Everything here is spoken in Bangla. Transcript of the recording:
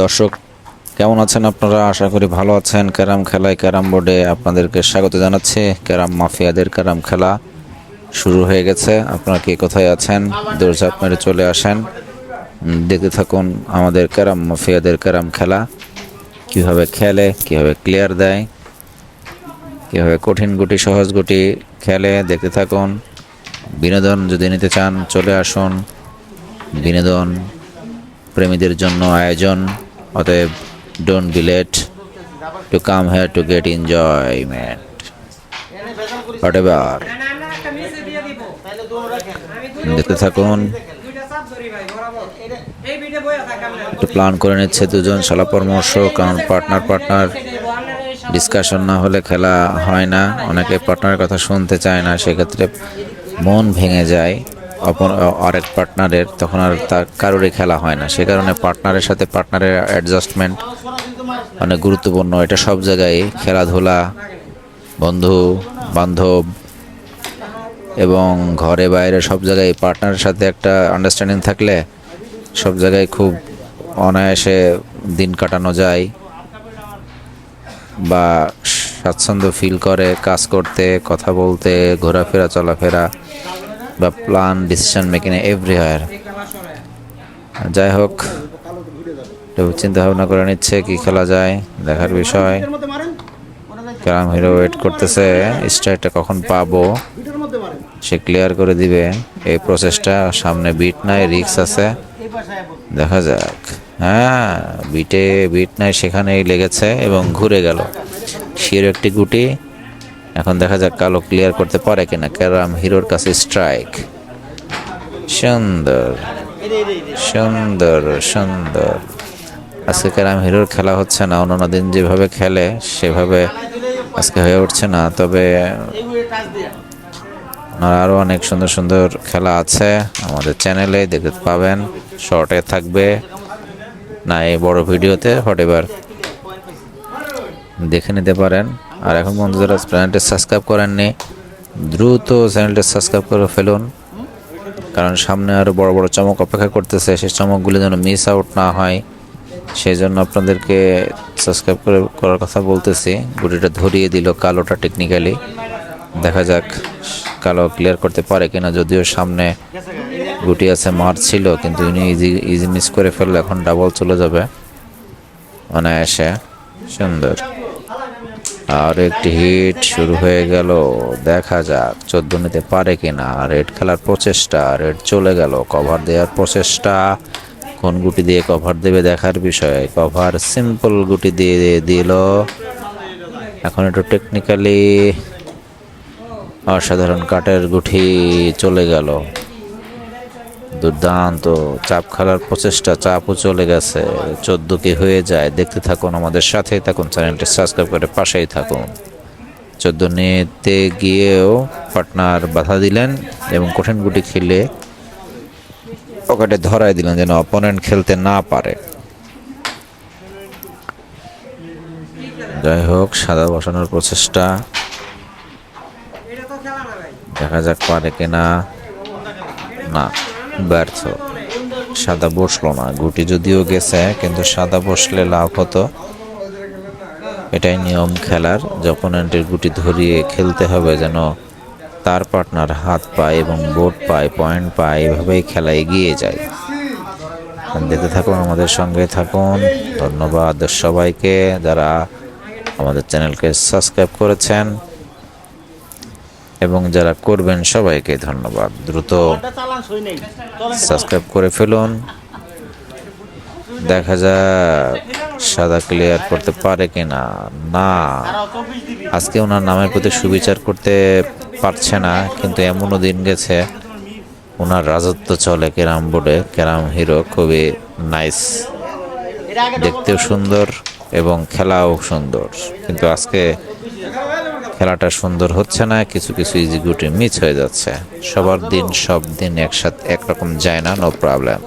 দর্শক, কেমন আছেন আপনারা? আশা করি ভালো আছেন। ক্যারাম খেলায় ক্যারাম বোর্ডে আপনাদেরকে স্বাগত জানাচ্ছি। ক্যারাম মাফিয়াদের ক্যারাম খেলা শুরু হয়ে গেছে। আপনারা কে কোথায় আছেন? দৌড়ঝাঁপ মেরে চলে আসেন। দেখতে থাকুন আমাদের ক্যারাম মাফিয়াদের ক্যারাম খেলা। কীভাবে খেলে, কীভাবে ক্লিয়ার দেয়, কীভাবে কঠিন গুটি, সহজ গুটি খেলে, দেখতে থাকুন। বিনোদন যদি নিতে চান, চলে আসুন। বিনোদন প্রেমীদের জন্য আয়োজন। অতএব don't be late to come here to get enjoyment whatever দেখতে থাকুন। একটু প্ল্যান করে নিচ্ছে দুজন শালা পরামর্শ, কারণ পার্টনার পার্টনার ডিসকাশন না হলে খেলা হয় না। অনেকে পার্টনারের কথা শুনতে চায় না, সেক্ষেত্রে মন ভেঙে যায়। আরেক পার্টনারের তখন আর তার কারোরই খেলা হয় না। সে কারণে পার্টনারের সাথে পার্টনারের অ্যাডজাস্টমেন্ট অনেক গুরুত্বপূর্ণ। এটা সব জায়গায় খেলাধুলা, বন্ধু, বান্ধব এবং ঘরে বাইরে সব জায়গায় পার্টনারের সাথে একটা আন্ডারস্ট্যান্ডিং থাকলে সব জায়গায় খুব অনায়াসে দিন কাটানো যায় বা স্বাচ্ছন্দ্য ফিল করে কাজ করতে, কথা বলতে, ঘোরাফেরা, চলাফেরা। বা প্ল্যান ডিসিশন মেকিং এভরিহার যাই হোক চিন্তা ভাবনা করে নিচ্ছে কি খেলা যায়, দেখার বিষয়। ক্যারাম হিরো ওয়েট করতেছে স্ট্রাইকটা কখন পাবো, সে ক্লিয়ার করে দিবে। এই প্রসেসটা সামনে বিট নাই রিক্স আছে। দেখা যাক। হ্যাঁ বিটে বিট নাই, সেখানেই লেগেছে এবং ঘুরে গেল। শির একটি গুটি। এখন দেখা যাক কালো ক্লিয়ার করতে পারে কিনা। ক্যারাম হিরোর কাছে স্ট্রাইক সুন্দর। সুন্দর সুন্দর। আজকে ক্যারাম হিরোর খেলা হচ্ছে না, অন্যান্য দিন যেভাবে খেলে সেভাবে আজকে হয়ে উঠছে না, তবে আর আরও অনেক সুন্দর সুন্দর খেলা আছে। আমাদের চ্যানেলে দেখতে পাবেন শর্টে থাকবে। না, এই বড় ভিডিওতে হোয়াট এভার দেখে নিতে পারেন। আর এখন বন্ধু যারা চ্যানেলটি সাবস্ক্রাইব করেননি দ্রুত চ্যানেলটি সাবস্ক্রাইব করে ফেলুন। কারণ সামনে আরও বড় বড় চমক অপেক্ষা করতেছে, সেই চমকগুলো যেন মিস আউট না হয়। সেই জন্য আপনাদেরকে সাবস্ক্রাইব করে, করার কথা বলতেছি। গুটিটা ধরিয়ে দিল কালোটা টেকনিক্যালি দেখা যাক কালো ক্লিয়ার করতে পারে কিনা, যদিও সামনে গুটি আছে, মার ছিল, কিন্তু উনি ইজি ইজি মিস করে ফেললে, এখন ডাবল চলে যাবে। অনায়াসে সুন্দর। আর একটি হিট শুরু হয়ে গেল। দেখা যাক, চোদ্দ নিতে পারে কিনা। রেড খেলার প্রচেষ্টা রেড চলে গেল। কভার দেওয়ার প্রচেষ্টা। কোন গুটি দিয়ে কভার দেবে দেখার বিষয়? কভার সিম্পল গুটি দিয়ে দিল। এখন একটু টেকনিক্যালি অসাধারণ কাঠের গুটি চলে গেল। দুর্দান্ত চাপ খেলার প্রচেষ্টা, চাপও চলে গেছে। চোদ্দ কি হয়ে যায়, দেখতে থাকুন আমাদের সাথেই থাকুন, চ্যানেলটি সাবস্ক্রাইব করে পাশেই থাকুন। চোদ্দ নিতে গিয়েও পার্টনার বাধা দিলেন এবং কঠিন গুটি খেলে পকেটে ধরাই দিলেন যেন অপোনেন্ট খেলতে না পারে। যাই হোক, সাদা বসানোর প্রচেষ্টা। দেখা যাক পারে কিনা। না। ব্যর্থ। সাদা বসল না। গুটি যদিও গেছে, কিন্তু সাদা বসলে লাভ হতো। এটাই নিয়ম খেলার। অপোনেন্টের গুটি ধরিয়ে খেলতে হবে, যেন তার পার্টনার হাত পায় এবং বোর্ড পায়, পয়েন্ট পায়, এভাবেই খেলা এগিয়ে যায়। দেখতে থাকুন, আমাদের সঙ্গে থাকুন। ধন্যবাদ সবাইকে যারা আমাদের চ্যানেলকে সাবস্ক্রাইব করেছেন। এবং যারা করবেন সবাইকে ধন্যবাদ। দ্রুত সাবস্ক্রাইব করে ফেলুন। দেখা যাক সাদা ক্লিয়ার করতে পারে কিনা। না, আজকে ওনার নামের প্রতি সুবিচার করতে পারছে না, কিন্তু এমনও দিন গেছে, ওনার রাজত্ব চলে ক্যারাম বোর্ডে। ক্যারাম হিরো খুবই নাইস দেখতেও সুন্দর এবং খেলাও সুন্দর। কিন্তু আজকে খেলাটা সুন্দর হচ্ছে না, কিছু কিছু ইজি গুটি মিস হয়ে যাচ্ছে। সবার দিন সব দিন একসাথে একরকম যায় না নো প্রবলেম